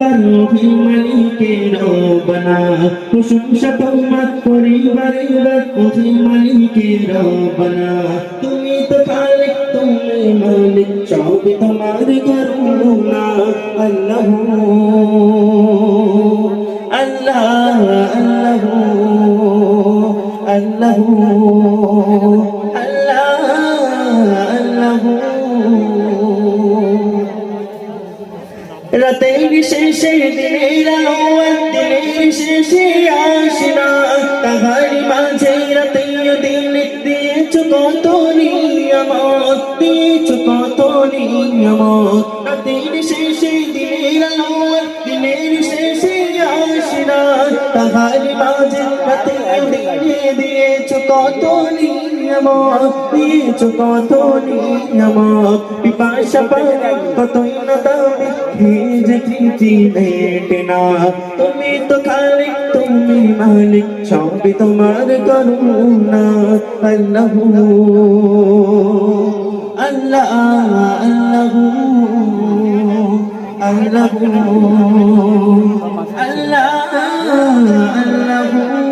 মালিকে প্রশংসা তোমার পরিবারে রুহি মালিকে রবনা তুমি তো খালিক তুমি মালিক, সবই তোমার করুণা। আল্লাহ আল্লাহ আল্লাহ আল্লাহ। রাতের শেষে দিনের আলো দিনের শেষে আসনা। তাহারি মাঝে রাতে দিন দিয়েছ কত নিয়ামত দিয়েছ কত নিয়ামত রাতের শেষে দিনের আলো দিনের তাহারি মাঝে রাতে দিনে দিয়েছ কত নিয়ম পিছু কত নিয়ম। পিপাসা পায় কতই না দামি ভিজ তৃপ্তি মেটে না। তুমি তো খালিক, তুমি মালিক, সবই তোমার করুণা। আল্লাহ আল্লাহ আল্লাহ আল্লাহ আল্লাহ আল্লাহ।